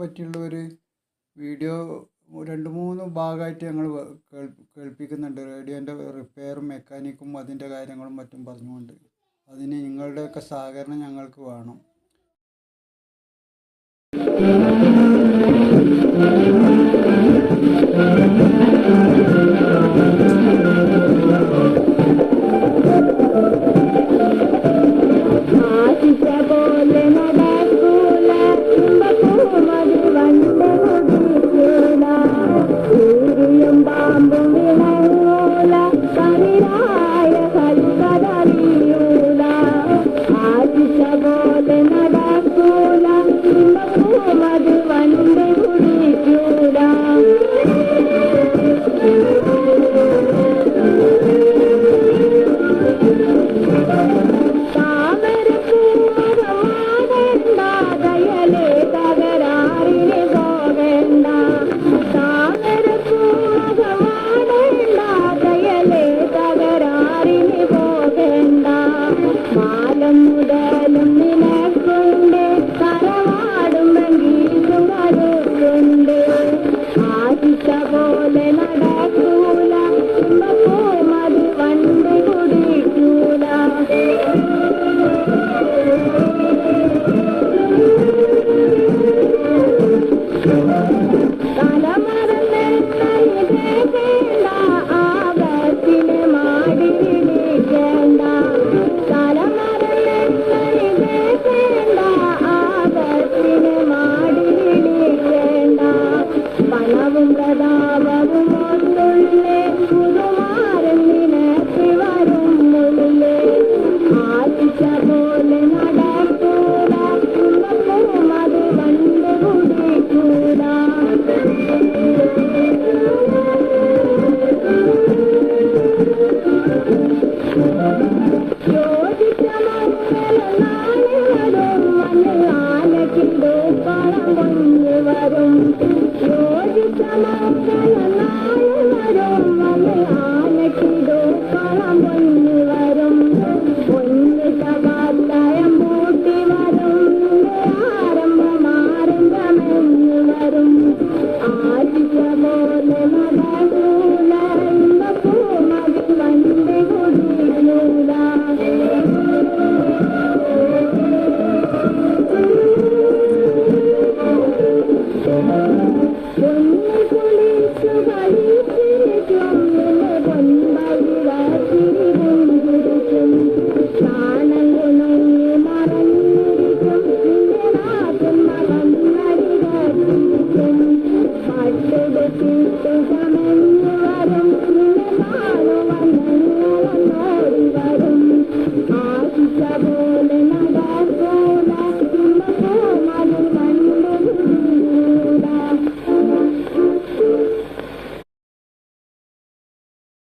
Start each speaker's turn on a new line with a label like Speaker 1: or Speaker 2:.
Speaker 1: പറ്റിയുള്ള ഒരു വീഡിയോ രണ്ട് മൂന്ന് ഭാഗമായിട്ട് ഞങ്ങൾ കേൾപ്പിക്കുന്നുണ്ട്. റേഡിയോന്റെ റിപ്പയറും മെക്കാനിക്കും അതിന്റെ കാര്യങ്ങളും മറ്റും പറഞ്ഞുകൊണ്ട്. അതിന് നിങ്ങളുടെയൊക്കെ സഹകരണം ഞങ്ങൾക്ക് വേണം.